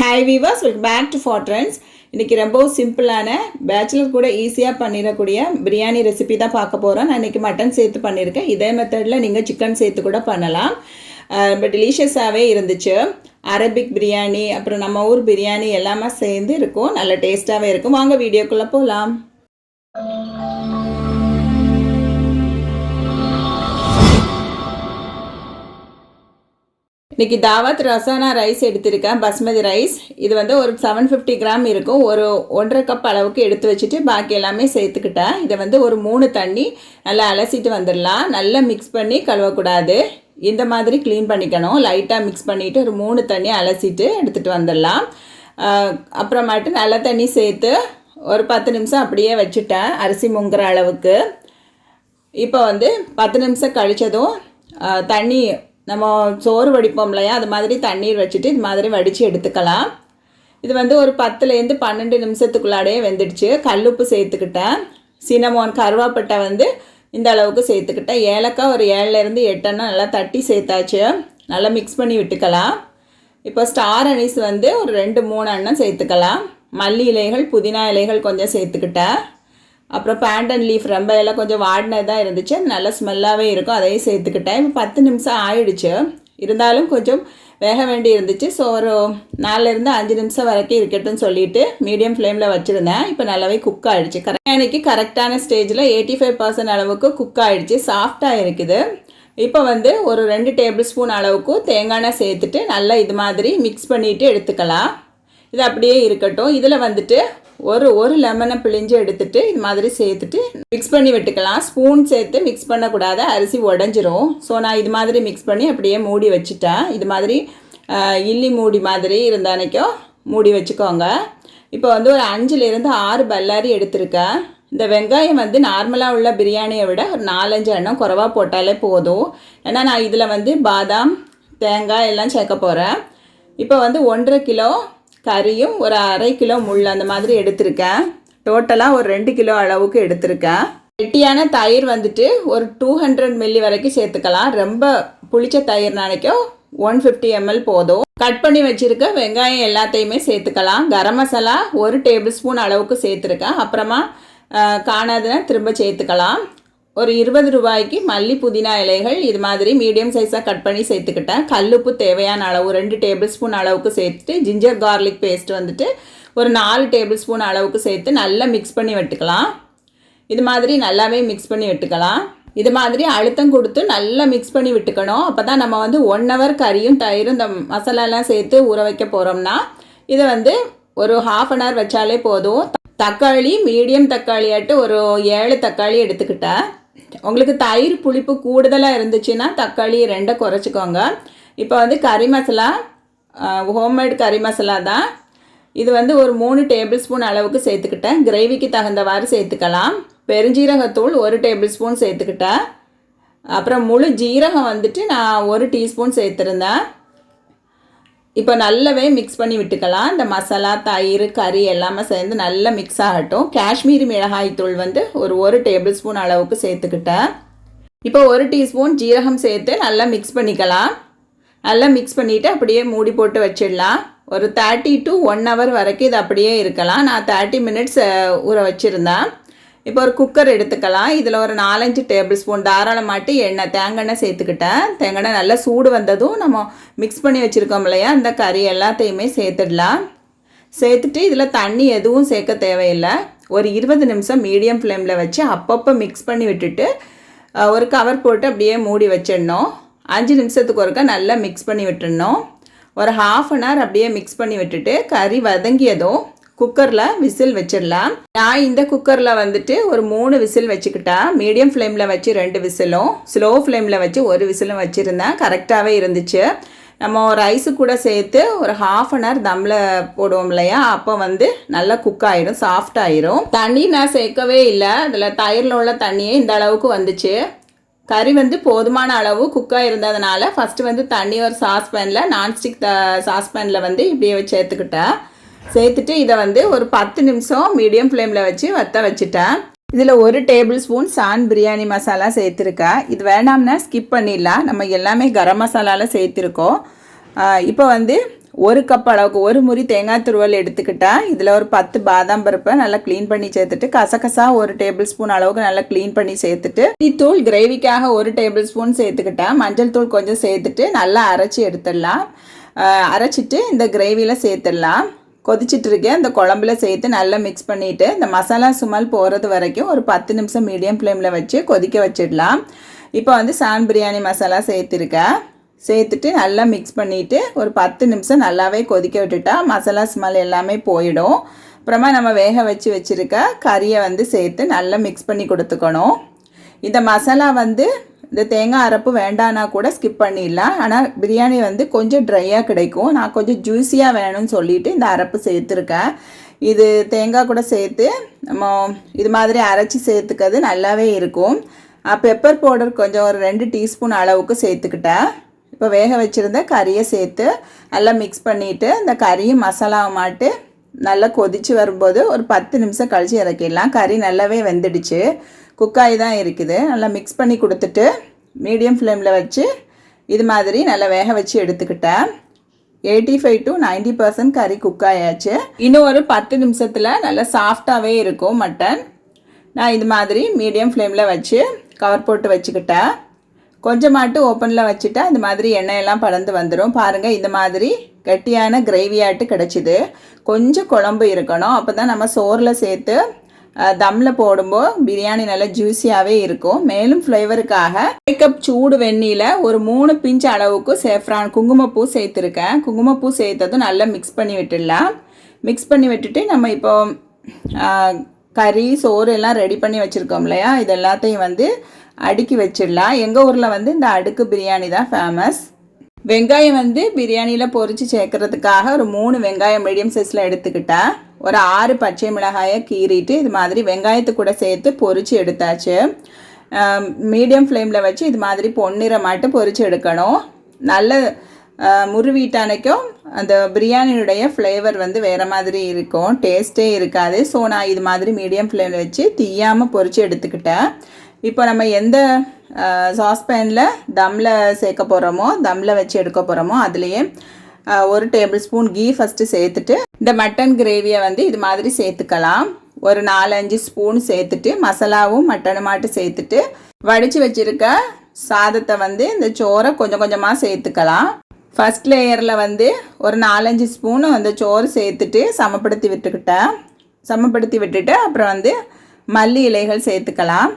Hi viewers welcome back to for trends இன்றைக்கி ரொம்ப சிம்பிளான பேச்சுலர் கூட ஈஸியாக பண்ணிடக்கூடிய பிரியாணி ரெசிபி தான் பார்க்க போகிறோம் நான் இன்றைக்கி மட்டன் சேர்த்து பண்ணியிருக்கேன். இதே மெத்தடில் நீங்கள் சிக்கன் சேர்த்து கூட பண்ணலாம். ரொம்ப டெலிஷியஸாகவே இருந்துச்சு. அரபிக் பிரியாணி அப்புறம் நம்ம ஊர் பிரியாணி எல்லாமே சேர்ந்து இருக்கும். நல்ல டேஸ்ட்டாகவே இருக்கும். வாங்க வீடியோக்குள்ளே போகலாம் இன்றைக்கி தாவத் ரசானா ரைஸ் எடுத்திருக்கேன். பஸ்மதி ரைஸ். இது வந்து ஒரு செவன் ஃபிஃப்டி கிராம் இருக்கும். ஒரு ஒன்றரை கப் அளவுக்கு எடுத்து வச்சுட்டு பாக்கி எல்லாமே சேர்த்துக்கிட்டேன். இதை வந்து ஒரு மூணு தண்ணி நல்லா அலசிட்டு வந்துடலாம். நல்லா மிக்ஸ் பண்ணி கழுவக்கூடாது. இந்த மாதிரி க்ளீன் பண்ணிக்கணும். லைட்டாக மிக்ஸ் பண்ணிவிட்டு ஒரு மூணு தண்ணி அலசிட்டு எடுத்துகிட்டு வந்துடலாம். அப்புறமாட்டு நல்ல தண்ணி சேர்த்து ஒரு பத்து நிமிஷம் அப்படியே வச்சுட்டேன். அரிசி முங்குற அளவுக்கு. இப்போ வந்து பத்து நிமிஷம் கழிச்சதும் தண்ணி நம்ம சோறு வடிப்போம் இல்லையா? அது மாதிரி தண்ணீர் வச்சுட்டு இது மாதிரி வடித்து எடுத்துக்கலாம். இது வந்து ஒரு பத்துலேருந்து பன்னெண்டு நிமிஷத்துக்குள்ளாடையே வெந்துடுச்சு. கல்லுப்பு சேர்த்துக்கிட்டேன். சினமோன் கருவாப்பட்டை வந்து இந்த அளவுக்கு சேர்த்துக்கிட்டேன். ஏலக்காய் ஒரு ஏழுலேருந்து எட்டெண்ணா நல்லா தட்டி சேர்த்தாச்சு. நல்லா மிக்ஸ் பண்ணி விட்டுக்கலாம். இப்போ ஸ்டார் அனிஸ் வந்து ஒரு ரெண்டு மூணு அண்ணன் சேர்த்துக்கலாம். மல்லி இலைகள் புதினா இலைகள் கொஞ்சம் சேர்த்துக்கிட்டேன். அப்புறம் பேண்ட் அண்ட் லீஃப் ரொம்ப எல்லாம் கொஞ்சம் வாடினதாக இருந்துச்சு. நல்ல ஸ்மெல்லாகவே இருக்கும். அதையும் சேர்த்துக்கிட்டேன். இப்போ பத்து நிமிஷம் ஆயிடுச்சு. இருந்தாலும் கொஞ்சம் வேக வேண்டி இருந்துச்சு. ஸோ ஒரு நாலுலேருந்து அஞ்சு நிமிஷம் வரைக்கும் இருக்கட்டும்னு சொல்லிட்டு மீடியம் ஃப்ளேமில் வச்சுருந்தேன். இப்போ நல்லாவே குக் ஆகிடுச்சு கரெக்ட் கரெக்டான ஸ்டேஜில் எயிட்டி ஃபைவ் பர்சன்ட் அளவுக்கு குக் ஆகிடுச்சு சாஃப்டாக இருக்குது. இப்போ வந்து ஒரு ரெண்டு டேபிள் ஸ்பூன் அளவுக்கு தேங்காய் எண்ணெய் சேர்த்துட்டு நல்லா இது மாதிரி மிக்ஸ் பண்ணிவிட்டு எடுத்துக்கலாம். இது அப்படியே இருக்கட்டும். இதில் வந்துட்டு ஒரு ஒரு லெமனை பிழிஞ்சு எடுத்துட்டு இது மாதிரி சேர்த்துட்டு மிக்ஸ் பண்ணி விட்டுக்கலாம். ஸ்பூன் சேர்த்து மிக்ஸ் பண்ணக்கூடாது. அரிசி உடஞ்சிரும். ஸோ நான் இது மாதிரி மிக்ஸ் பண்ணி அப்படியே மூடி வச்சுட்டேன். இது மாதிரி இல்லி மூடி மாதிரி இருந்தானைக்கும் மூடி வச்சுக்கோங்க. இப்போ வந்து ஒரு அஞ்சுலேருந்து ஆறு பல்லாரி எடுத்திருக்கேன். இந்த வெங்காயம் வந்து நார்மலாக உள்ள பிரியாணியை விட ஒரு நாலஞ்சு எண்ணம் குறவா போட்டாலே போதும். ஏன்னா நான் இதில் வந்து பாதாம் தேங்காய் எல்லாம் சேர்க்க போகிறேன் இப்போ வந்து ஒன்றரை கிலோ கறியும் ஒரு அரை கிலோ முள் அந்த மாதிரி எடுத்திருக்கேன். டோட்டலாக ஒரு ரெண்டு கிலோ அளவுக்கு எடுத்திருக்கேன். கெட்டியான தயிர் வந்துட்டு ஒரு டூ ஹண்ட்ரட் மில்லி வரைக்கும் சேர்த்துக்கலாம். ரொம்ப புளிச்ச தயிர் நினைக்கும் ஒன் ஃபிஃப்டி எம்எல் போதும். கட் பண்ணி வச்சுருக்க வெங்காயம் எல்லாத்தையுமே சேர்த்துக்கலாம். கரம் மசாலா ஒரு டேபிள் ஸ்பூன் அளவுக்கு சேர்த்துருக்கேன். அப்புறமா ஆஹ், காணாதுன்னா திரும்ப சேர்த்துக்கலாம். ஒரு இருபது ரூபாய்க்கு மல்லி புதினா இலைகள் இது மாதிரி மீடியம் சைஸாக கட் பண்ணி சேர்த்துக்கிட்டேன். கல்லுப்பு தேவையான அளவு ரெண்டு டேபிள் ஸ்பூன் அளவுக்கு சேர்த்துட்டு ஜிஞ்சர் கார்லிக் பேஸ்ட் வந்துட்டு ஒரு நாலு டேபிள் ஸ்பூன் அளவுக்கு சேர்த்து நல்லா மிக்ஸ் பண்ணி விட்டுக்கலாம். இது மாதிரி நல்லாவே மிக்ஸ் பண்ணி விட்டுக்கலாம். இது மாதிரி அழுத்தம் கொடுத்து நல்லா மிக்ஸ் பண்ணி விட்டுக்கணும். அப்போ தான் நம்ம வந்து ஒன் ஹவர் கறியும் தயிரும் இந்த மசாலாலாம் சேர்த்து ஊற வைக்க போகிறோம்னா இதை வந்து ஒரு ஹாஃப் அன் ஹவர் வச்சாலே போதும். தக்காளி மீடியம் தக்காளியாட்டு ஒரு ஏழு தக்காளி எடுத்துக்கிட்டேன். உங்களுக்கு தயிர் புளிப்பு கூடுதலாக இருந்துச்சுன்னா தக்காளி ரெண்டை குறைச்சிக்கோங்க. இப்போ வந்து கறி மசாலா ஹோம்மேட் கறி மசாலா தான். இது வந்து ஒரு மூணு டேபிள் ஸ்பூன் அளவுக்கு சேர்த்துக்கிட்டேன். கிரேவிக்கு தகுந்தவாறு சேர்த்துக்கலாம். பெருஞ்சீரகத்தூள் ஒரு டேபிள் ஸ்பூன் சேர்த்துக்கிட்டேன். அப்புறம் முழு ஜீரகம் வந்துட்டு நான் ஒரு டீஸ்பூன் சேர்த்துருந்தேன். இப்போ நல்லாவே மிக்ஸ் பண்ணி விட்டுக்கலாம். இந்த மசாலா தயிர் கறி எல்லாமே சேர்ந்து நல்லா மிக்ஸ் ஆகட்டும். காஷ்மீரி மிளகாய் தூள் வந்து ஒரு ஒரு டேபிள் ஸ்பூன் அளவுக்கு சேர்த்துக்கிட்டேன். இப்போ ஒரு டீஸ்பூன் ஜீரகம் சேர்த்து நல்லா மிக்ஸ் பண்ணிக்கலாம். நல்லா மிக்ஸ் பண்ணிவிட்டு அப்படியே மூடி போட்டு வச்சிடலாம். ஒரு தேர்ட்டி டு ஒன் ஹவர் வரைக்கும் இது அப்படியே இருக்கலாம். நான் தேர்ட்டி மினிட்ஸ் ஊற வச்சுருந்தேன். இப்போ ஒரு குக்கர் எடுத்துக்கலாம். இதில் ஒரு நாலஞ்சு டேபிள் ஸ்பூன் தாராளமாட்டு எண்ணெய் தேங்காய் எண்ணெய் சேர்த்துக்கிட்டேன். தேங்காய் நல்லா சூடு வந்ததும் நம்ம மிக்ஸ் பண்ணி வச்சுருக்கோம் இல்லையா? அந்த கறி எல்லாத்தையுமே சேர்த்துடலாம். சேர்த்துட்டு இதில் தண்ணி எதுவும் சேர்க்க தேவையில்லை. ஒரு இருபது நிமிஷம் மீடியம் ஃப்ளேமில் வச்சு அப்பப்போ மிக்ஸ் பண்ணி விட்டுட்டு ஒரு கவர் போட்டு அப்படியே மூடி வச்சிடணும். அஞ்சு நிமிஷத்துக்கு ஒருக்கா நல்லா மிக்ஸ் பண்ணி விட்டுடணும். ஒரு ஹாஃப் அன் ஹவர் அப்படியே மிக்ஸ் பண்ணி விட்டுட்டு கறி வதங்கியதும் குக்கரில் விசில் வச்சிடலாம். நான் இந்த குக்கரில் வந்துட்டு ஒரு மூணு விசில் வச்சுக்கிட்டா மீடியம் ஃப்ளேமில் வச்சு ரெண்டு விசிலும் ஸ்லோ ஃப்ளேமில் வச்சு ஒரு விசிலும் வச்சுருந்தேன் கரெக்டாகவே இருந்துச்சு. நம்ம ரைஸு கூட சேர்த்து ஒரு ஹாஃப் அன் ஹவர் தம்மில் போடுவோம் இல்லையா? அப்போ வந்து நல்லா குக் ஆயிடும் சாஃப்ட் ஆயிரும். தண்ணி நான் சேர்க்கவே இல்லை. அதில் தயிரில் உள்ள தண்ணியே இந்த அளவுக்கு வந்துச்சு. கறி வந்து போதுமான அளவு குக்காக இருந்ததுனால ஃபஸ்ட்டு வந்து தண்ணி ஒரு சாஸ்பேனில் நான்ஸ்டிக் த சாஸ்பேனில் வந்து இப்படியே சேர்த்துக்கிட்டேன். சேர்த்துட்டு இதை வந்து ஒரு பத்து நிமிஷம் மீடியம் ஃப்ளேமில் வச்சு வத்த வச்சுட்டேன். இதில் ஒரு tablespoon San biryani masala சேர்த்துருக்கேன். இது வேணாம்னா ஸ்கிப் பண்ணிடலாம். நம்ம எல்லாமே கரம் மசாலாவில் சேர்த்துருக்கோம். இப்போ வந்து ஒரு கப் அளவுக்கு ஒரு முறி தேங்காய் துருவல் எடுத்துக்கிட்டா இதில் ஒரு பத்து பாதாம் பருப்பை நல்லா க்ளீன் பண்ணி சேர்த்துட்டு கசகசா ஒரு டேபிள் ஸ்பூன் அளவுக்கு நல்லா க்ளீன் பண்ணி சேர்த்துட்டு தூள் கிரேவிக்காக ஒரு டேபிள் ஸ்பூன் சேர்த்துக்கிட்டா மஞ்சள் தூள் கொஞ்சம் சேர்த்துட்டு நல்லா அரைச்சி எடுத்துடலாம். அரைச்சிட்டு இந்த கிரேவியில் சேர்த்துடலாம். கொதிச்சிட்டு இருக்கேன் இந்த குழம்புல சேர்த்து நல்லா மிக்ஸ் பண்ணிவிட்டு இந்த மசாலா சுமல் போகிறது வரைக்கும் ஒரு பத்து நிமிஷம் மீடியம் ஃப்ளேமில் வச்சு கொதிக்க வச்சிடலாம். இப்போ வந்து சான் பிரியாணி மசாலா சேர்த்துருக்கேன். சேர்த்துட்டு நல்லா மிக்ஸ் பண்ணிவிட்டு ஒரு பத்து நிமிஷம் நல்லாவே கொதிக்க விட்டுட்டா மசாலா ஸ்மெல் எல்லாமே போயிடும். அப்புறமா நம்ம வேக வச்சு வச்சுருக்க கறியை வந்து சேர்த்து நல்லா மிக்ஸ் பண்ணி கொடுத்துக்கணும். இந்த மசாலா வந்து இந்த தேங்காய் அரைப்பு வேண்டானா கூட ஸ்கிப் பண்ணிடலாம். ஆனால் பிரியாணி வந்து கொஞ்சம் ட்ரையாக கிடைக்கும். நான் கொஞ்சம் ஜூஸியாக வேணும்னு சொல்லிட்டு இந்த அரைப்பு சேர்த்துருக்கேன். இது தேங்காய் கூட சேர்த்து நம்ம இது மாதிரி அரைச்சி சேர்த்துக்கிறது நல்லாவே இருக்கும். பெப்பர் பவுடர் கொஞ்சம் ஒரு ரெண்டு டீஸ்பூன் அளவுக்கு சேர்த்துக்கிட்டேன். இப்போ வேக வச்சுருந்த கறியை சேர்த்து நல்லா மிக்ஸ் பண்ணிவிட்டு இந்த கறியும் மசாலாவை மாட்டு நல்லா கொதித்து வரும்போது ஒரு பத்து நிமிஷம் கழித்து இறக்கிடலாம். கறி நல்லாவே வெந்துடுச்சு. குக்காய் தான் இருக்குது. நல்லா மிக்ஸ் பண்ணி கொடுத்துட்டு மீடியம் ஃப்ளேமில் வச்சு இது மாதிரி நல்லா வேக வச்சு எடுத்துக்கிட்டேன். Eighty five to ninety percent கறி குக் ஆயாச்சு இன்னும் ஒரு பத்து நிமிஷத்தில் நல்லா சாஃப்டாகவே இருக்கும் மட்டன் நான் இது மாதிரி மீடியம் ஃப்ளேமில் வச்சு கவர் போட்டு வச்சுக்கிட்டேன். கொஞ்சமாட்டு ஓப்பனில் வச்சுட்டா இந்த மாதிரி எண்ணெயெல்லாம் பறந்து வந்துடும் பாருங்கள் இந்த மாதிரி கெட்டியான கிரேவியாட்டு கிடச்சிது. கொஞ்சம் குழம்பு இருக்கணும். அப்போ தான் நம்ம சோறில் சேர்த்து தம்மில் போடும்போது பிரியாணி நல்லா ஜூஸியாகவே இருக்கும். மேலும் ஃப்ளேவருக்காக கப் சூடு வெந்நியில் ஒரு மூணு பிஞ்ச் அளவுக்கு சேஃப்ரான் குங்குமப்பூ சேர்த்துருக்கேன். குங்குமப்பூ சேர்த்ததும் நல்லா மிக்ஸ் பண்ணி விட்டுடலாம். மிக்ஸ் பண்ணி விட்டுட்டு நம்ம இப்போ கறி சோறு எல்லாம் ரெடி பண்ணி வச்சுருக்கோம் இல்லையா? இது எல்லாத்தையும் வந்து அடுக்கி வச்சிடலாம். எங்கள் ஊரில் வந்து இந்த அடுக்கு பிரியாணி தான் ஃபேமஸ் வெங்காயம் வந்து பிரியாணியில் பொறிச்சு சேர்க்கறதுக்காக ஒரு மூணு வெங்காயம் மீடியம் சைஸில் எடுத்துக்கிட்டேன். ஒரு ஆறு பச்சை மிளகாயை கீறிட்டு இது மாதிரி வெங்காயத்து கூட சேர்த்து பொறிச்சு எடுத்தாச்சு. மீடியம் ஃப்ளேமில் வச்சு இது மாதிரி பொன்னிறமாட்டு பொறிச்சு எடுக்கணும். நல்ல முருவீட்டானைக்கும் அந்த பிரியாணியுடைய ஃப்ளேவர் வந்து வேறு மாதிரி இருக்கும். டேஸ்ட்டே இருக்காது. ஸோ நான் இது மாதிரி மீடியம் ஃப்ளேமில் வச்சு தீயாமல் பொரிச்சு எடுத்துக்கிட்டேன். இப்போ நம்ம எந்த சாஸ்பேனில் தம்மில் சேர்க்க போகிறோமோ தம்மில் வச்சு எடுக்க போகிறோமோ அதுலேயே ஒரு டேபிள் ஸ்பூன் கீ ஃபஸ்ட்டு சேர்த்துட்டு இந்த மட்டன் கிரேவியை வந்து இது மாதிரி சேர்த்துக்கலாம். ஒரு நாலஞ்சு ஸ்பூன் சேர்த்துட்டு மசாலாவும் மட்டனுமாட்டு சேர்த்துட்டு வடித்து வச்சுருக்க சாதத்தை வந்து இந்த சோறை கொஞ்சம் கொஞ்சமாக சேர்த்துக்கலாம். ஃபர்ஸ்ட் லேயரில் வந்து ஒரு நாலஞ்சு ஸ்பூன் அந்த சோறு சேர்த்துட்டு சமப்படுத்தி விட்டுக்கிட்டேன். சமப்படுத்தி விட்டுட்டு அப்புறம் வந்து மல்லி இலைகள் சேர்த்துக்கலாம்.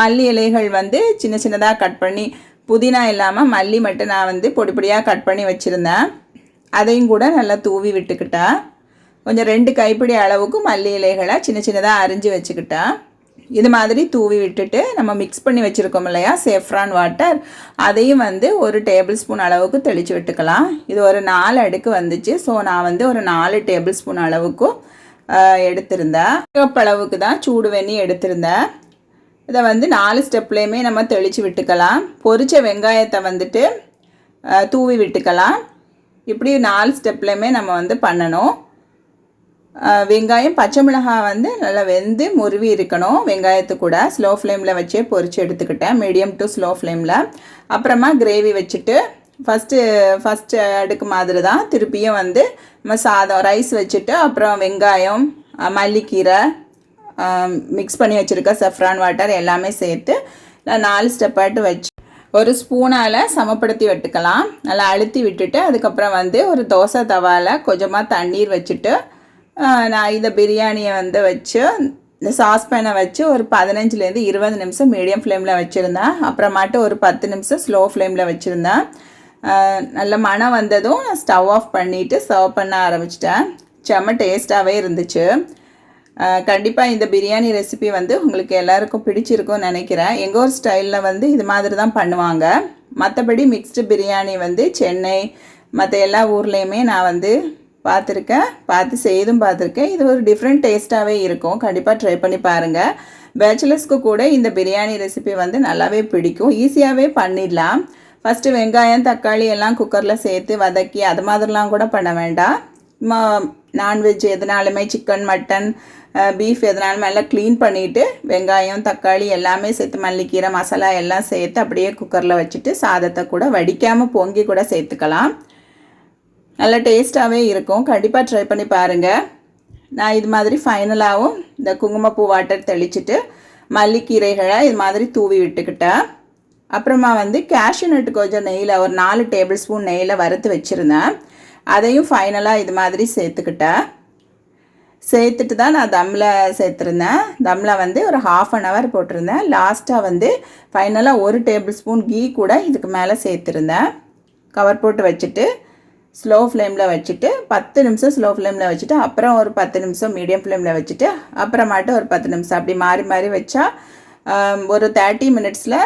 மல்லி இலைகள் வந்து சின்ன சின்னதாக கட் பண்ணி புதினா இல்லாமல் மல்லி மட்டும் நான் வந்து பொடி பொடியாக கட் பண்ணி வச்சுருந்தேன். அதையும் கூட நல்லா தூவி விட்டுக்கிட்டா. கொஞ்சம் ரெண்டு கைப்பிடி அளவுக்கு மல்லி இலைகளை சின்ன சின்னதாக அரிஞ்சு வச்சுக்கிட்டா. இது மாதிரி தூவி விட்டுட்டு நம்ம மிக்ஸ் பண்ணி வச்சுருக்கோம் இல்லையா? சேஃப்ரான் வாட்டர் அதையும் வந்து ஒரு டேபிள் ஸ்பூன் அளவுக்கு தெளித்து விட்டுக்கலாம். இது ஒரு நாலு அடுக்கு வந்துச்சு. ஸோ நான் வந்து ஒரு நாலு டேபிள் ஸ்பூன் அளவுக்கு எடுத்திருந்தேன் கப் அளவுக்கு தான் சூடு வெண்ணி எடுத்திருந்தேன். இதை வந்து நாலு ஸ்டெப்லேயுமே நம்ம தெளித்து விட்டுக்கலாம். பொரித்த வெங்காயத்தை வந்துட்டு தூவி விட்டுக்கலாம். இப்படி நாலு ஸ்டெப்லையுமே நம்ம வந்து பண்ணணும். வெங்காயம் பச்சை மிளகாய் வந்து நல்லா வெந்து முருவி இருக்கணும். வெங்காயத்து கூட ஸ்லோ ஃப்ளேமில் வச்சே பொறிச்சு எடுத்துக்கிட்டேன். மீடியம் டு ஸ்லோ ஃப்ளேமில் அப்புறமா கிரேவி வச்சுட்டு ஃபஸ்ட்டு ஃபஸ்ட்டு அடுக்கு மாதிரி தான் திருப்பியும் வந்து நம்ம சாதம் ரைஸ் வச்சுட்டு அப்புறம் வெங்காயம் மல்லிக்கீரை மிக்ஸ் பண்ணி வச்சுருக்க சஃப்ரான் வாட்டர் எல்லாமே சேர்த்து நான் நாலு ஸ்டெப்பாட்டு வச்சு ஒரு ஸ்பூனால் சமப்படுத்தி விட்டுக்கலாம். நல்லா அழுத்தி விட்டுட்டு அதுக்கப்புறம் வந்து ஒரு தோசை தவாவில் கொஞ்சமாக தண்ணீர் வச்சுட்டு நான் இந்த பிரியாணியை வந்து வச்சு இந்த சாஸ்பேனை வச்சு ஒரு பதினஞ்சுலேருந்து இருபது நிமிஷம் மீடியம் ஃப்ளேமில் வச்சுருந்தேன். அப்புறமாட்டு ஒரு பத்து நிமிஷம் ஸ்லோ ஃப்ளேமில் வச்சுருந்தேன். நல்ல மணம் வந்ததும் நான் ஸ்டவ் ஆஃப் பண்ணிவிட்டு சர்வ் பண்ண ஆரம்பிச்சிட்டேன். செம்ம டேஸ்ட்டாகவே இருந்துச்சு. கண்டிப்பாக இந்த பிரியாணி ரெசிபி வந்து உங்களுக்கு எல்லாருக்கும் பிடிச்சிருக்கும்னு நினைக்கிறேன். எங்கள் ஊர் ஸ்டைலில் வந்து இது மாதிரி தான் பண்ணுவாங்க. மற்றபடி மிக்ஸ்டு பிரியாணி வந்து சென்னை மற்ற எல்லா ஊர்லேயுமே நான் வந்து பார்த்துருக்கேன். பார்த்து செய்தும் பார்த்துருக்கேன். இது ஒரு டிஃப்ரெண்ட் டேஸ்ட்டாகவே இருக்கும். கண்டிப்பாக ட்ரை பண்ணி பாருங்கள் பேச்சுலர்ஸ்க்கு கூட இந்த பிரியாணி ரெசிபி வந்து நல்லாவே பிடிக்கும். ஈஸியாகவே பண்ணிடலாம். ஃபஸ்ட்டு வெங்காயம் தக்காளி எல்லாம் குக்கரில் சேர்த்து வதக்கி அது மாதிரிலாம் கூட பண்ண வேண்டாம். நான்வெஜ் எதுனாலுமே சிக்கன் மட்டன் பீஃப் எதுனாலுமே நல்லா க்ளீன் பண்ணிவிட்டு வெங்காயம் தக்காளி எல்லாமே சேர்த்து மல்லிக்கீரை மசாலா எல்லாம் சேர்த்து அப்படியே குக்கரில் வச்சுட்டு சாதத்தை கூட வடிக்காமல் பொங்கி கூட சேர்த்துக்கலாம். நல்லா டேஸ்ட்டாகவே இருக்கும். கண்டிப்பாக ட்ரை பண்ணி பாருங்கள் நான் இது மாதிரி ஃபைனலாகவும் இந்த குங்குமப்பூ வாட்டர் தெளிச்சிட்டு மல்லிக்கீரைகளை இது மாதிரி தூவி விட்டுக்கிட்டேன். அப்புறமா வந்து கேஷ்யூ நட்டு கொஞ்சம் நெய்யில் ஒரு நாலு டேபிள் ஸ்பூன் நெய்யில் வறுத்து வச்சுருந்தேன். அதையும் ஃபைனலாக இது மாதிரி சேர்த்துக்கிட்டேன். சேர்த்துட்டு தான் நான் தம்மில் சேர்த்துருந்தேன். தம்மில் வந்து ஒரு ஹாஃப் அன் ஹவர் போட்டிருந்தேன். லாஸ்ட்டாக வந்து ஃபைனலாக ஒரு டேபிள் ஸ்பூன் கீ கூட இதுக்கு மேலே சேர்த்துருந்தேன். கவர் போட்டு வச்சுட்டு ஸ்லோ ஃப்ளேமில் வச்சுட்டு பத்து நிமிஷம் ஸ்லோ ஃப்ளேமில் வச்சுட்டு அப்புறம் ஒரு பத்து நிமிஷம் மீடியம் ஃப்ளேமில் வச்சுட்டு அப்புறமாட்டு ஒரு பத்து நிமிஷம் அப்படி மாறி மாறி வச்சா ஒரு தேர்ட்டி மினிட்ஸில்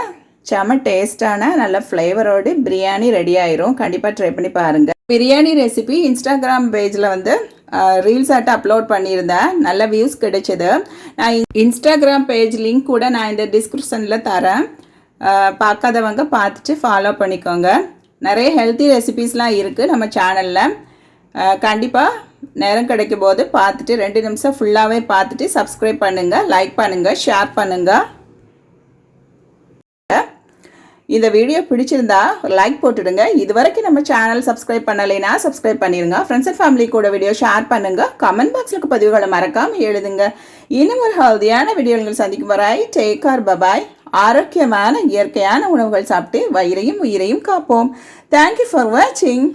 செம டேஸ்டான நல்ல ஃப்ளேவரோடு பிரியாணி ரெடி ஆயிரும். கண்டிப்பாக ட்ரை பண்ணி பாருங்கள் பிரியாணி ரெசிபி இன்ஸ்டாகிராம் பேஜில் வந்து ரீல்ஸ் ஆட்ட அப்லோட் பண்ணியிருந்தேன். நல்ல வியூஸ் கிடைச்சது. நான் இன்ஸ்டாகிராம் பேஜ் லிங்க் கூட நான் இந்த டிஸ்கிரிப்ஷனில் தரேன். பார்க்காதவங்க பார்த்துட்டு ஃபாலோ பண்ணிக்கோங்க. நிறைய ஹெல்த்தி ரெசிபீஸ்லாம் இருக்குது நம்ம சேனலில் கண்டிப்பாக நேரம் கிடைக்கும் போது பார்த்துட்டு ரெண்டு நிமிஷம் ஃபுல்லாகவே பார்த்துட்டு சப்ஸ்கிரைப் பண்ணுங்கள் லைக் பண்ணுங்கள் ஷேர் பண்ணுங்கள் இந்த வீடியோ பிடிச்சிருந்தா ஒரு லைக் போட்டுடுங்க. இது வரைக்கும் நம்ம சேனல் சப்ஸ்கிரைப் பண்ணலைன்னா சப்ஸ்கிரைப் பண்ணிடுங்க ஃப்ரெண்ட்ஸ் அண்ட் ஃபேமிலி கூட வீடியோ ஷேர் பண்ணுங்க. கமெண்ட் பாக்ஸில் பதிவுகளை மறக்காமல் எழுதுங்க. இன்னும் ஒரு ஹெல்தியான வீடியோங்கள் சந்திக்கும் வரை டேக் கார் பபாய் ஆரோக்கியமான இயற்கையான உணவுகள் சாப்பிட்டு வயிறையும் உயிரையும் காப்போம். தேங்க்யூ ஃபார் வாட்சிங்